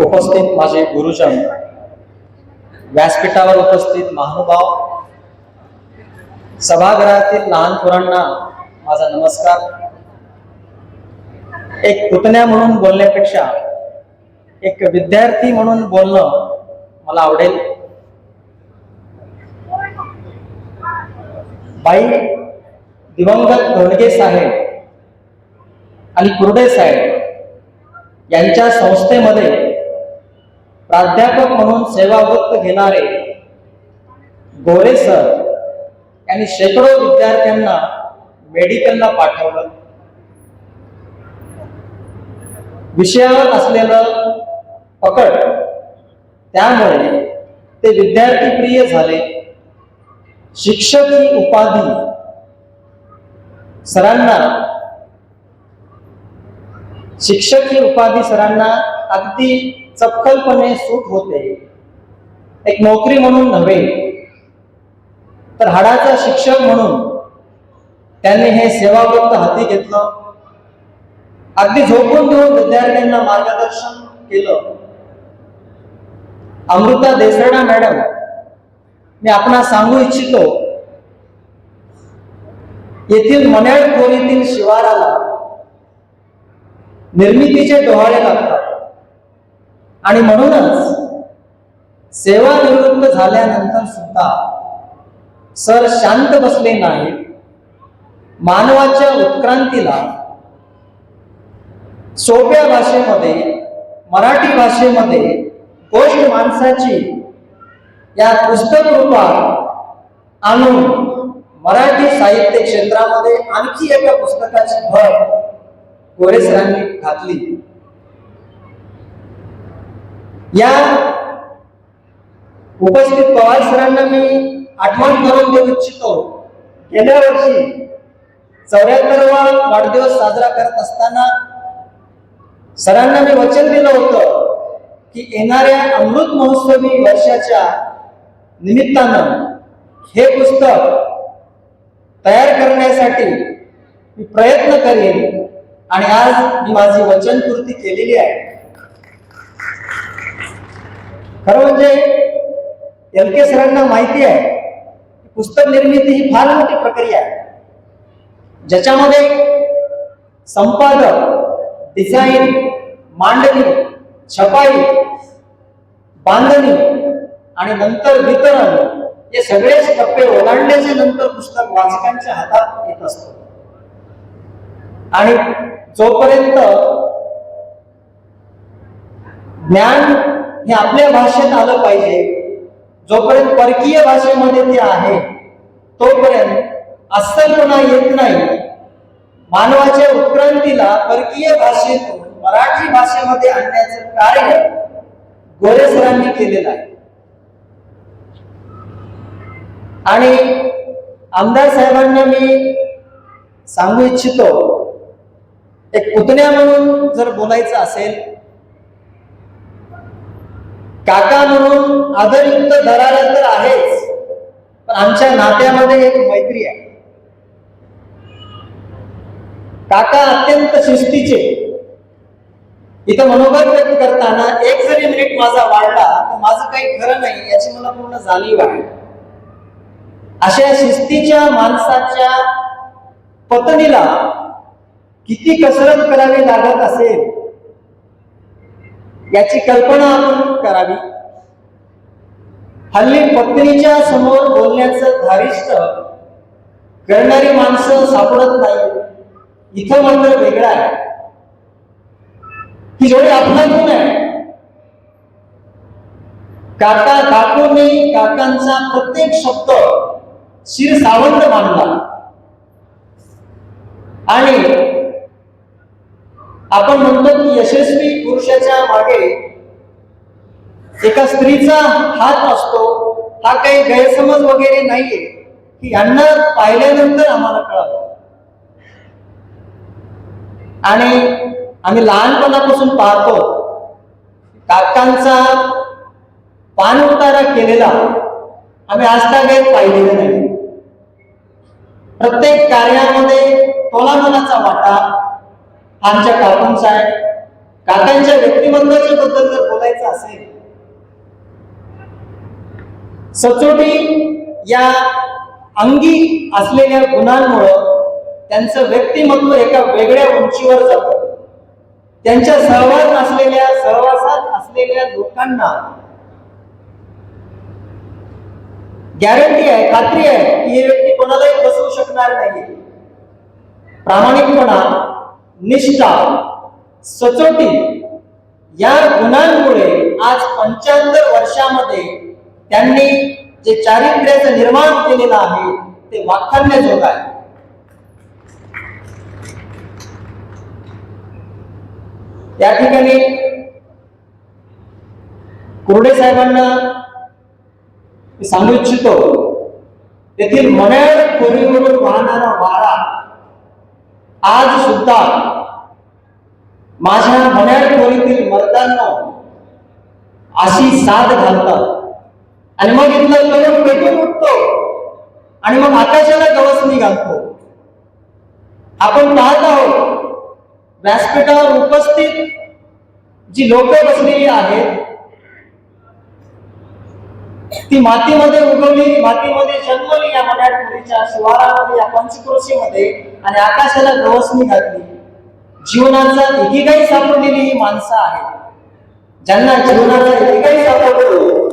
उपस्थित माझे गुरुजन व्यासपीठावर उपस्थित महानुभाव सभागृहातील लहान थोरांना माझा नमस्कार. एक पुतण्या म्हणून बोलण्यापेक्षा एक विद्यार्थी म्हणून बोलणं मला आवडेल. बाई दिवंगत धोंडगे साहेब आणि कुर्डे साहेब यांच्या संस्थेमध्ये प्राध्यापक म्हणून सेवावृत्त घेणारे गोरे सर यांनी शेकडो विद्यार्थ्यांना मेडिकलला पाठवलं. विषयावर असलेलं पकड त्यामुळे ते विद्यार्थी प्रिय झाले. शिक्षक ही उपाधी सरांना शिक्षक ही उपाधी सरांना अगदी चपखलपणे सूट होते. एक नोकरी म्हणून नव्हे तर हाडाचा शिक्षक म्हणून त्यांनी हे सेवावृत्त हाती घेतलं. अगदी झोपून घेऊन विद्यार्थ्यांना मार्गदर्शन केलं. अमृता देसरडा मॅडम मी आपणा सांगू इच्छितो येथील मन्याळ खोलीतील शिवाराला निर्मितीचे डोहाळे लागतात. आणि म्हणूनच सेवानिवृत्त झाल्यानंतर सुद्धा सर शांत बसले नाहीत. मानवाच्या उत्क्रांतीला सोप्या भाषेमध्ये मराठी भाषेमध्ये गोष्ट माणसाची या पुस्तक रूपात आणून मराठी साहित्य क्षेत्रामध्ये आणखी एका पुस्तकाची भर गोरे सरांनी घातली. या उपस्थित पवार सरांना मी आठवण करून देऊ इच्छितो. गेल्या वर्षी चौऱ्याहत्तरवा वाढदिवस साजरा करत असताना सरांना मी वचन दिलं होतं की येणाऱ्या अमृत महोत्सवी वर्षाच्या निमित्तानं हे पुस्तक तयार करण्यासाठी मी प्रयत्न करेन. आणि आज मी माझी वचनपूर्ती केलेली आहे. खरं म्हणजे एल के सरांना माहिती आहे पुस्तक निर्मिती ही फार मोठी प्रक्रिया आहे. ज्याच्यामध्ये संपादक डिझाईन मांडणी छपाई बांधणी आणि नंतर वितरण हे सगळेच टप्पे ओलांडल्याच्या नंतर पुस्तक वाचकांच्या हातात येत असतं. आणि जोपर्यंत ज्ञान हे आपल्या भाषेत आलं पाहिजे जोपर्यंत परकीय भाषेमध्ये ते आहे तोपर्यंत अस्सलपणा येत नाही. मानवाच्या उत्क्रांतीला परकीय भाषेतून मराठी भाषेमध्ये आणण्याचं कार्य गोरे सरांनी केलेलं आहे. आणि आमदार साहेबांना मी सांगू इच्छितो एक पुतण्या म्हणून जर बोलायचं असेल काका म्हणून आदरयुक्त दरारा तर आहेच पण आमच्या नात्यामध्ये एक मैत्री आहे. काका अत्यंत शिस्तीचे. इथं मनोगत व्यक्त करताना एक जरी मिनिट माझा वाढला तर माझं काही खरं नाही याची मला पूर्ण जाणीव आहे. अशा शिस्तीच्या माणसाच्या पत्नीला किती कसरत करावी लागत असेल याची कल्पना आपण करावी. हल्ली पत्नीच्या समोर बोलण्याचं धारिष्ट करणारी माणसं सापडत नाही. इथं मात्र वेगळं आहे. की जेवढे आपला आहे. काका काकूने काकांचा प्रत्येक शब्द शिर सावंत मानला. आणि आपण म्हणतो की यशस्वी पुरुषाच्या मागे एका स्त्रीचा हात असतो हा काही गैरसमज वगैरे नाहीये की यांना पाहिल्यानंतर आम्हाला कळालं. आणि आम्ही लहानपणापासून पाहतो काकांचा पान उतारा केलेला आम्ही आजतागायत पाहिलेलं नाही. प्रत्येक कार्यामध्ये तोलामनाचा वाटा आमच्या काकूंचा आहे काकांच्या व्यक्तिमत्वाच्या बद्दल जर बोलायचं असेल सचोटी या अंगी असलेल्या गुणांमुळं त्यांचं व्यक्तिमत्व एका वेगळ्या उंचीवर जातं. त्यांच्या सहवास असलेल्या सहवासात असलेल्या लोकांना गॅरंटी आहे खात्री आहे की ही व्यक्ती कोणालाही बसवू शकणार नाही प्रामाणिकपणा निष्ठा सचोटी या गुणांमुळे आज पंच्याहत्तर वर्षामध्ये त्यांनी जे चारित्र्याचं निर्माण केलेलं आहे ते वाखाणण्याजोग आहे. त्या ठिकाणी कुर्डे साहेबांना सांगू इच्छितो तेथील मण्याळ खोरीवरून वाहणारा वारा आज सुद्धा माझ्या मनात खोलीतील मर्दांना अशी साथ घालतात. आणि मग इथलं तरुण पेटून उठतो. आणि मग आकाशाला गवसणी घालतो. आपण पाहत आहोत व्यासपीठावर उपस्थित जी लोक बसलेली आहेत ती मातीमध्ये उगवली मातीमध्ये जन्मली या मराठवाडीच्या शिवारामध्ये या पंचक्रोशीमध्ये आणि आकाशाला गवसणी घातली. जीवनाचा एकीकाही सापडलेली ही माणसं आहेत. ज्यांना जीवनाचा एकीकाही सापडतो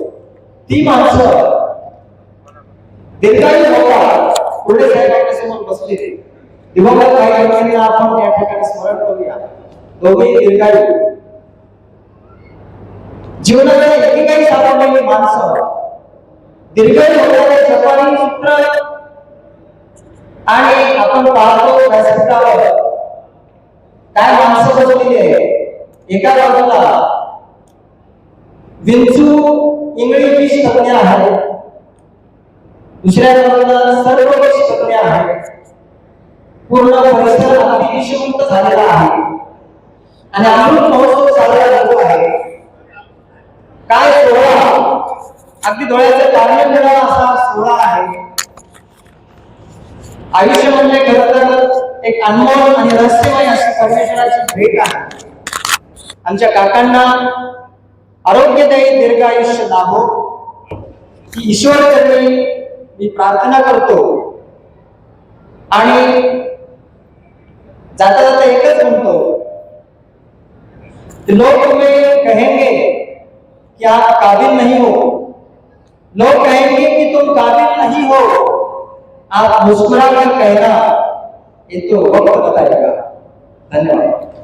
ती माणसं दीर्घायू होता पुढे साहेबांच्या समोर बसलेले दिवंगत काही लोकांना आपण या ठिकाणी स्मरण करूया. दोघे दीर्घायू. जीवनाला एकेकाही सापडलेली माणसं दीर्घायू होणारे जपानी सूत्र आणि आपण पाहतो व्यासपीठावर. काय माणसं बसलेली आहे एका बाजूला विंचू इंगळी तज्ञ आहेत. दुसऱ्या बाजूला सर्व तज्ञ आहेत. पूर्ण परिसर अगदी झालेला आहे. आणि अमृत महोत्सव साजरा झालेला आहे काय सोहळा अगदी डोळ्याचे कारण मिळाला असा सोहळा आहे. आयुष्य म्हणजे खरं तर एक अनमोल आणि रहस्यमय अशी परमेश्वराची भेट आहे. आमच्या काकांना आरोग्यदायी दीर्घ आयुष्य लाभो ही ईश्वर चरणी मी प्रार्थना करतो. आणि जाता जाता एकच म्हणतो लोक लोग तुम्हें कहेंगे कि आप काबिल नहीं हो? लोग कहेंगे कि तुम काबिल नहीं हो। आप मुस्कुरा कर कहना ये तो वक्त बताएगा। धन्यवाद।